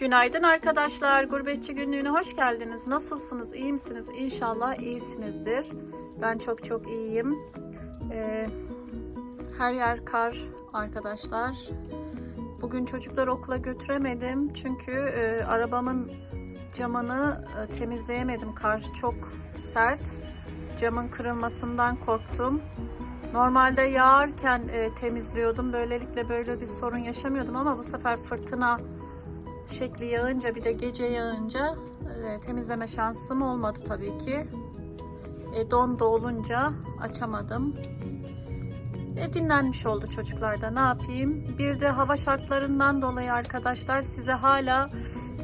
Günaydın arkadaşlar. Gurbetçi günlüğüne hoş geldiniz. Nasılsınız? İyi misiniz? İnşallah iyisinizdir. Ben çok çok iyiyim. Ee, her yer kar arkadaşlar. Bugün çocukları okula götüremedim. Çünkü e, arabamın camını e, temizleyemedim. Kar çok sert. Camın kırılmasından korktum. Normalde yağarken e, temizliyordum. Böylelikle böyle bir sorun yaşamıyordum ama bu sefer fırtına şekli yağınca bir de gece yağınca e, temizleme şansım olmadı tabii ki. E, don da olunca açamadım. E, dinlenmiş oldu çocuklarda ne yapayım. Bir de hava şartlarından dolayı arkadaşlar size hala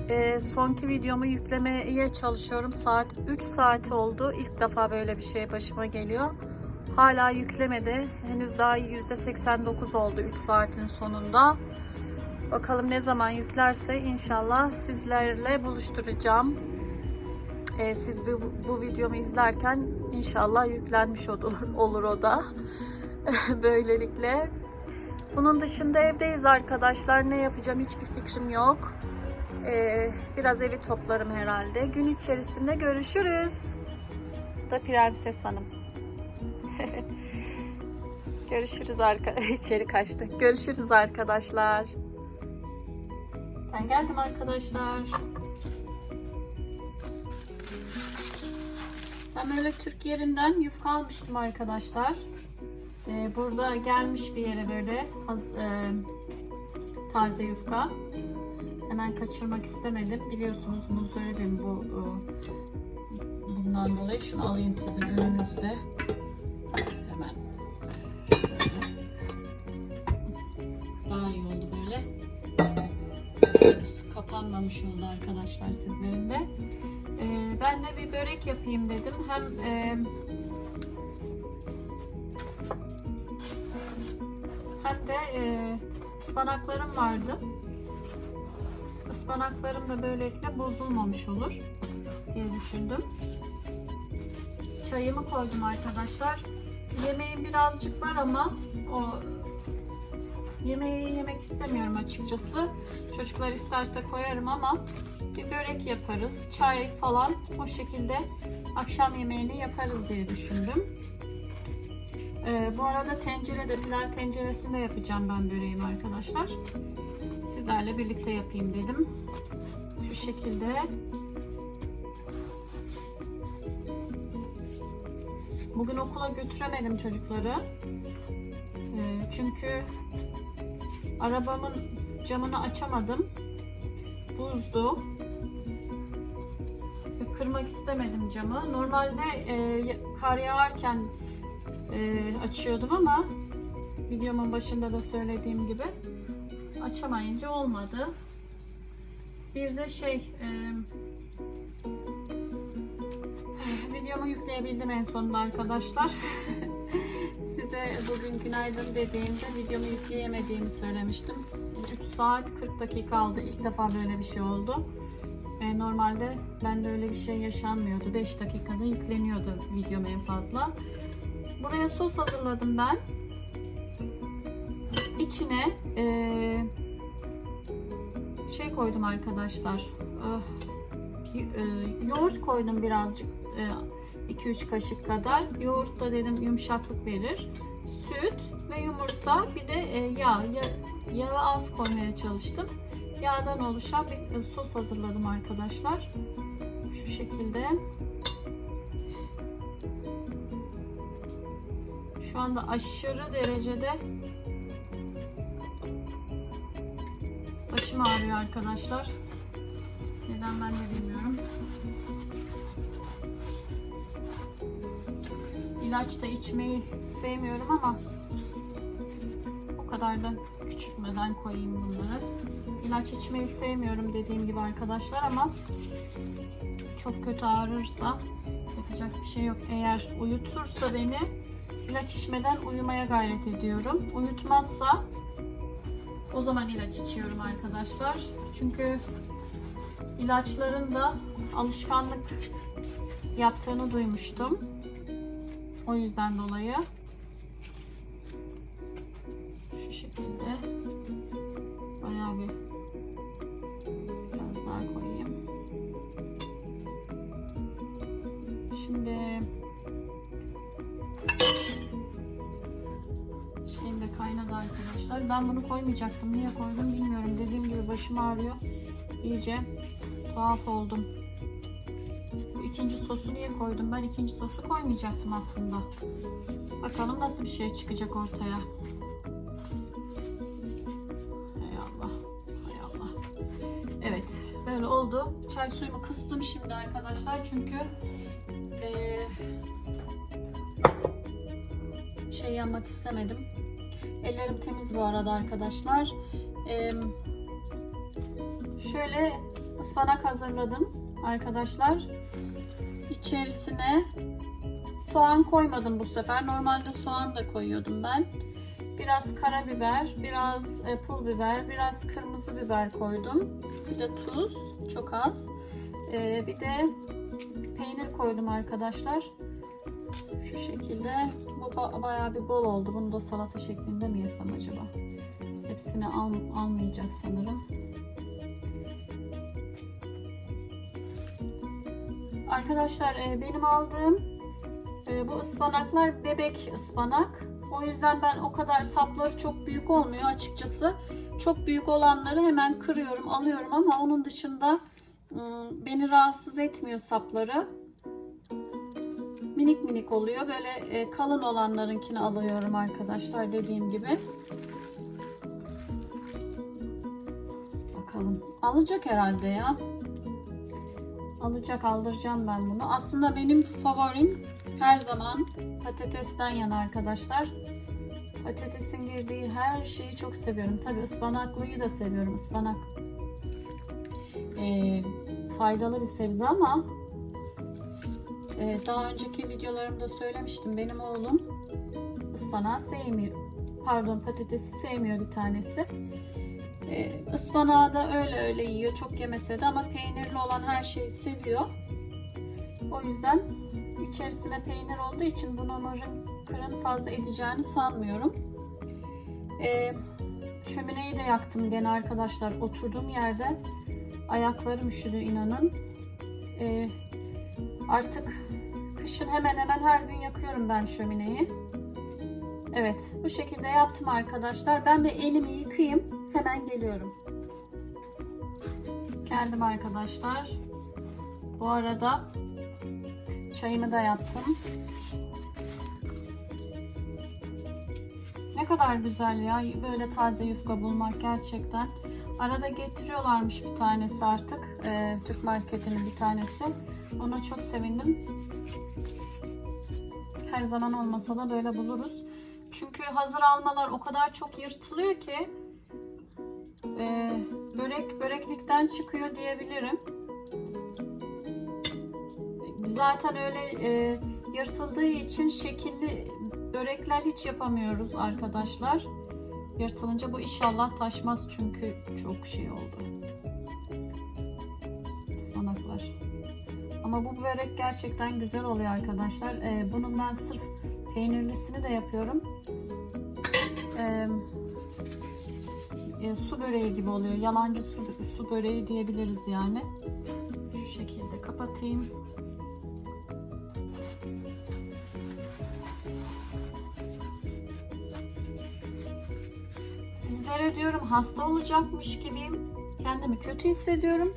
e, sonki videomu yüklemeye çalışıyorum. Saat 3 saat oldu. İlk defa böyle bir şey başıma geliyor. Hala yüklemedi. Henüz daha %89 oldu 3 saatin sonunda. Bakalım ne zaman yüklerse inşallah sizlerle buluşturacağım. Ee, siz bu, bu videomu izlerken inşallah yüklenmiş olur, olur o da. Böylelikle. Bunun dışında evdeyiz arkadaşlar. Ne yapacağım hiçbir fikrim yok. Ee, biraz evi toplarım herhalde. Gün içerisinde görüşürüz. Da Prenses Hanım. Görüşürüz arka içeri kaçtı. Görüşürüz arkadaşlar. Ben geldim arkadaşlar. Ben böyle Türk yerinden yufka almıştım arkadaşlar. Ee, burada gelmiş bir yere böyle haz, e, taze yufka. Hemen kaçırmak istemedim. Biliyorsunuz muzdaribim bu e, bundan dolayı. Şunu alayım sizin önünüzde. Kapanmamış oldu arkadaşlar sizlerin de. Ee, ben de bir börek yapayım dedim. Hem e, hem de e, ıspanaklarım vardı. Ispanaklarım da böylelikle bozulmamış olur diye düşündüm. Çayımı koydum arkadaşlar. Yemeğim birazcık var ama o Yemeği yemek istemiyorum açıkçası. Çocuklar isterse koyarım ama bir börek yaparız. Çay falan o şekilde akşam yemeğini yaparız diye düşündüm. Ee, bu arada tencerede, pilav tenceresinde yapacağım ben böreğimi arkadaşlar. Sizlerle birlikte yapayım dedim. Şu şekilde. Bugün okula götüremedim çocukları. Ee, çünkü Arabamın camını açamadım. Buzdu. Kırmak istemedim camı. Normalde e, kar yağarken e, açıyordum ama videomun başında da söylediğim gibi açamayınca olmadı. Bir de şey e, videomu yükleyebildim en sonunda arkadaşlar. Size bugün günaydın dediğimde videomu yükleyemediğimi söylemiştim. 3 saat 40 dakika aldı. İlk defa böyle bir şey oldu. E, normalde bende öyle bir şey yaşanmıyordu. 5 dakikada yükleniyordu videom en fazla. Buraya sos hazırladım ben. İçine e, şey koydum arkadaşlar. E, yoğurt koydum birazcık. E, 2-3 kaşık kadar. Yoğurt da dedim yumuşaklık verir. Süt ve yumurta bir de e, yağ. Ya, yağı az koymaya çalıştım. Yağdan oluşan bir e, sos hazırladım arkadaşlar. Şu şekilde. Şu anda aşırı derecede başım ağrıyor arkadaşlar. Neden ben de bilmiyorum. İlaç da içmeyi sevmiyorum ama o kadar da küçültmeden koyayım bunları. İlaç içmeyi sevmiyorum dediğim gibi arkadaşlar ama çok kötü ağrırsa yapacak bir şey yok. Eğer uyutursa beni ilaç içmeden uyumaya gayret ediyorum. Uyutmazsa o zaman ilaç içiyorum arkadaşlar. Çünkü ilaçların da alışkanlık yaptığını duymuştum. O yüzden dolayı şu şekilde bayağı bir biraz daha koyayım. Şimdi şeyim kaynadı arkadaşlar. Ben bunu koymayacaktım. Niye koydum bilmiyorum. Dediğim gibi başım ağrıyor. İyice tuhaf oldum. Bu ikinci sosu niye koydum? Ben ikinci sosu koymayacaktım aslında. Bakalım nasıl bir şey çıkacak ortaya. Hay Allah. Hay Allah. Evet. Böyle oldu. Çay suyumu kıstım şimdi arkadaşlar. Çünkü eee, şey yanmak istemedim. Ellerim temiz bu arada arkadaşlar. Eee, şöyle ıspanak hazırladım arkadaşlar. İçerisine soğan koymadım bu sefer. Normalde soğan da koyuyordum ben. Biraz karabiber, biraz e, pul biber, biraz kırmızı biber koydum. Bir de tuz, çok az. Ee, bir de peynir koydum arkadaşlar. Şu şekilde. Bu ba- bayağı bir bol oldu. Bunu da salata şeklinde mi yesem acaba? Hepsini al almayacak sanırım. Arkadaşlar e, benim aldığım e, bu ıspanaklar bebek ıspanak. O yüzden ben o kadar sapları çok büyük olmuyor açıkçası. Çok büyük olanları hemen kırıyorum, alıyorum ama onun dışında ım, beni rahatsız etmiyor sapları. Minik minik oluyor. Böyle e, kalın olanlarınkini alıyorum arkadaşlar dediğim gibi. Bakalım. Alacak herhalde ya. Alacak aldıracağım ben bunu. Aslında benim favorim her zaman patatesten yana arkadaşlar. Patatesin girdiği her şeyi çok seviyorum. Tabi ıspanaklıyı da seviyorum. Ispanak e, faydalı bir sebze ama e, daha önceki videolarımda söylemiştim. Benim oğlum ıspanağı sevmiyor. Pardon patatesi sevmiyor bir tanesi. E, ıspanağı da öyle öyle yiyor. Çok yemese de ama peynirli olan her şeyi seviyor. O yüzden içerisine peynir olduğu için bunu umarım kırın fazla edeceğini sanmıyorum. Ee, şömineyi de yaktım gene arkadaşlar. Oturduğum yerde ayaklarım üşüdü inanın. Ee, artık kışın hemen hemen her gün yakıyorum ben şömineyi. Evet bu şekilde yaptım arkadaşlar. Ben bir elimi yıkayayım. Hemen geliyorum. Geldim arkadaşlar. Bu arada çayımı da yaptım. Ne kadar güzel ya böyle taze yufka bulmak gerçekten. Arada getiriyorlarmış bir tanesi artık. Ee, Türk marketinin bir tanesi. Ona çok sevindim. Her zaman olmasa da böyle buluruz. Çünkü hazır almalar o kadar çok yırtılıyor ki e, börek böreklikten çıkıyor diyebilirim. Zaten öyle e, yırtıldığı için şekilli börekler hiç yapamıyoruz arkadaşlar. Yırtılınca bu inşallah taşmaz çünkü çok şey oldu. Ispanaklar. Ama bu börek gerçekten güzel oluyor arkadaşlar. Ee, bunun ben sırf peynirlisini de yapıyorum. Ee, e, su böreği gibi oluyor. Yalancı su, su böreği diyebiliriz yani. Şu şekilde kapatayım. Sizlere diyorum hasta olacakmış gibiyim. Kendimi kötü hissediyorum.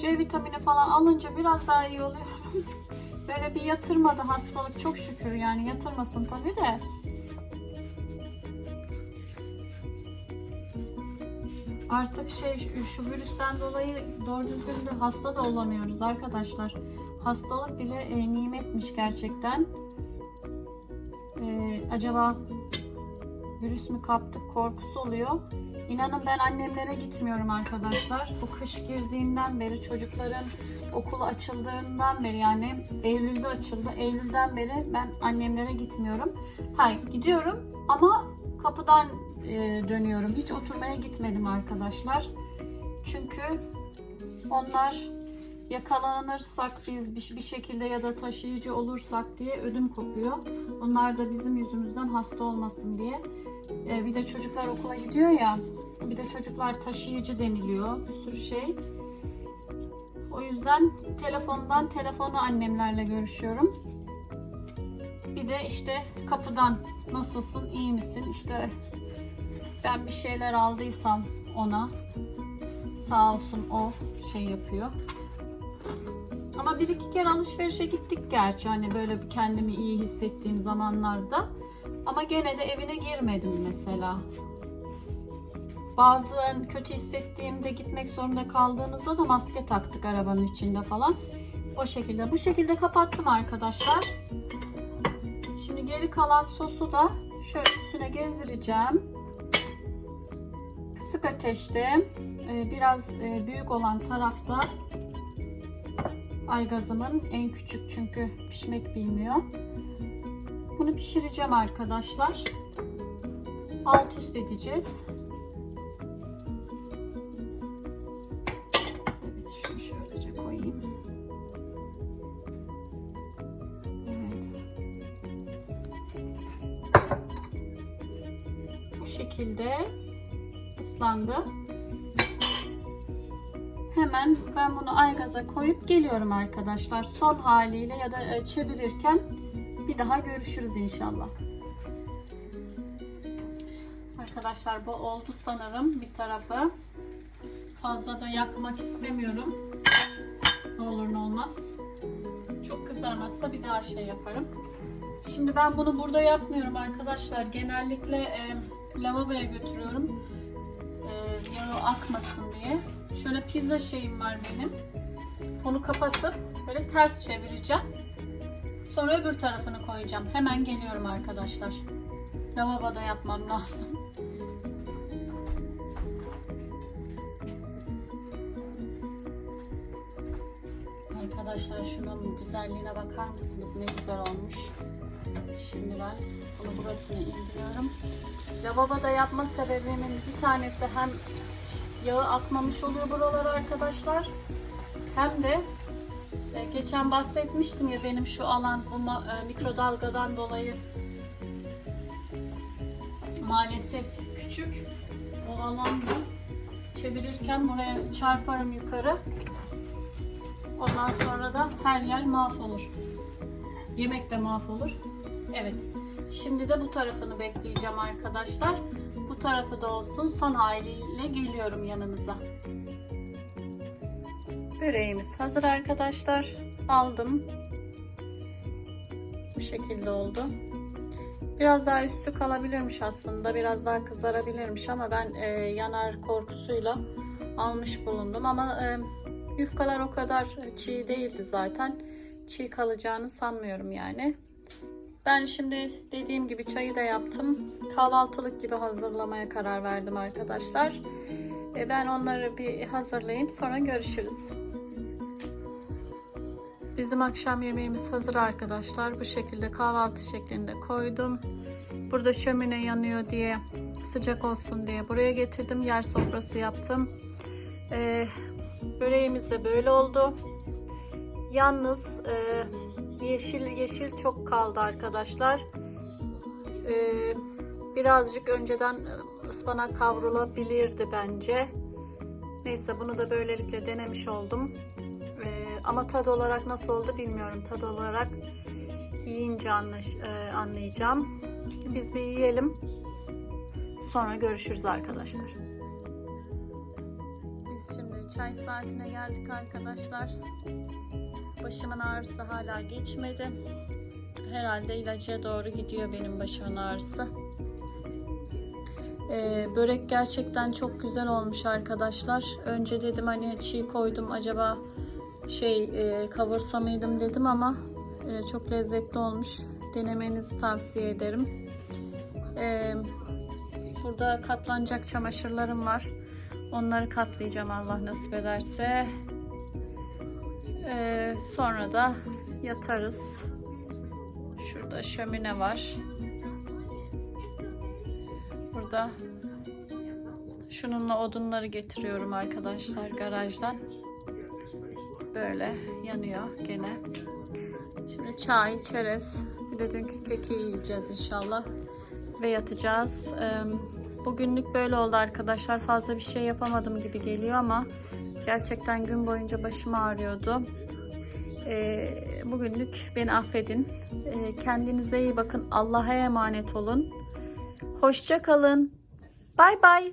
C vitamini falan alınca biraz daha iyi oluyorum. Böyle bir yatırmadı hastalık çok şükür yani yatırmasın tabii de. Artık şey şu- virüsten dolayı doğru düzgün de hasta da olamıyoruz arkadaşlar. Hastalık bile e, nimetmiş gerçekten. E, acaba virüs mü kaptık korkusu oluyor. İnanın ben annemlere gitmiyorum arkadaşlar. Bu kış girdiğinden beri çocukların okulu açıldığından beri yani Eylül'de açıldı. Eylül'den beri ben annemlere gitmiyorum. Hayır gidiyorum ama kapıdan dönüyorum. Hiç oturmaya gitmedim arkadaşlar. Çünkü onlar yakalanırsak biz bir, bir şekilde ya da taşıyıcı olursak diye ödüm kopuyor. Onlar da bizim yüzümüzden hasta olmasın diye. E, bir de çocuklar okula gidiyor ya. Bir de çocuklar taşıyıcı deniliyor. Bir sürü şey. O yüzden telefondan telefonu annemlerle görüşüyorum. Bir de işte kapıdan nasılsın, iyi misin? İşte Ben bir şeyler aldıysam ona sağ olsun o şey yapıyor. Ama bir iki kere alışverişe gittik gerçi hani böyle kendimi iyi hissettiğim zamanlarda. Ama gene de evine girmedim mesela. Bazen kötü hissettiğimde gitmek zorunda kaldığımızda da maske taktık arabanın içinde falan. O şekilde. Bu şekilde kapattım arkadaşlar. Şimdi geri kalan sosu da şöyle üstüne gezdireceğim. Kısık ateşte e, biraz e, büyük olan tarafta aygazımın en küçük çünkü pişmek bilmiyor. Bunu pişireceğim arkadaşlar. Alt üst edeceğiz. Islandı. Hemen ben bunu aygaza koyup geliyorum arkadaşlar. Son haliyle ya da e, çevirirken bir daha görüşürüz inşallah. Arkadaşlar bu oldu sanırım bir tarafı. Fazla da yakmak istemiyorum. Ne olur ne olmaz. Çok kızarmazsa bir daha şey yaparım. Şimdi ben bunu burada yapmıyorum arkadaşlar. Genellikle e, lavaboya götürüyorum. Yağı akmasın diye. Şöyle pizza şeyim var benim. Onu kapatıp böyle ters çevireceğim. Sonra öbür tarafını koyacağım. Hemen geliyorum arkadaşlar. Lavaboda yapmam lazım. Arkadaşlar şunun güzelliğine bakar mısınız? Ne güzel olmuş. Şimdi ben bunu burasına indiriyorum. Lavaboda yapma sebebimin bir tanesi hem yağı akmamış oluyor buralara arkadaşlar. Hem de e, geçen bahsetmiştim ya benim şu alan bu e, mikrodalgadan dolayı maalesef küçük. O alanda çevirirken buraya çarparım yukarı. Ondan sonra da her yer mahvolur. Yemek de mahvolur. Evet. Şimdi de bu tarafını bekleyeceğim arkadaşlar. Bu tarafı da olsun. Son haliyle geliyorum yanınıza. Böreğimiz hazır arkadaşlar. Aldım. Bu şekilde oldu. Biraz daha üstü kalabilirmiş aslında. Biraz daha kızarabilirmiş ama ben e, yanar korkusuyla almış bulundum. Ama e, yufkalar o kadar çiğ değildi zaten. Çiğ kalacağını sanmıyorum yani. Ben şimdi dediğim gibi çayı da yaptım. Kahvaltılık gibi hazırlamaya karar verdim arkadaşlar. E, ben onları bir hazırlayayım sonra görüşürüz. Bizim akşam yemeğimiz hazır arkadaşlar. Bu şekilde kahvaltı şeklinde koydum. Burada şömine yanıyor diye sıcak olsun diye buraya getirdim. Yer sofrası yaptım. Ee, böreğimiz de böyle oldu. Yalnız e, yeşil yeşil çok kaldı arkadaşlar. Ee, birazcık önceden ıspanak kavrulabilirdi bence. Neyse bunu da böylelikle denemiş oldum. Ee, ama tad olarak nasıl oldu bilmiyorum. Tad olarak yiyince anlaş, e, anlayacağım. Biz bir yiyelim. Sonra görüşürüz arkadaşlar. Biz şimdi çay saatine geldik arkadaşlar. Başımın ağrısı hala geçmedi. Herhalde ilaca doğru gidiyor benim başımın ağrısı. Ee, börek gerçekten çok güzel olmuş arkadaşlar. Önce dedim hani çiğ koydum acaba şey e, kavursa mıydım dedim ama e, çok lezzetli olmuş. Denemenizi tavsiye ederim. E, burada katlanacak çamaşırlarım var. Onları katlayacağım Allah nasip ederse. E, sonra da yatarız. Şurada şömine var. Burada şununla odunları getiriyorum arkadaşlar garajdan. Böyle yanıyor gene. Şimdi çay, çerez, bir de dünkü keki yiyeceğiz inşallah ve yatacağız. Ee, Bugünlük böyle oldu arkadaşlar. Fazla bir şey yapamadım gibi geliyor ama gerçekten gün boyunca başım ağrıyordu. Ee, Bugünlük beni affedin. Ee, Kendinize iyi bakın. Allah'a emanet olun. Hoşça kalın. Bay bay.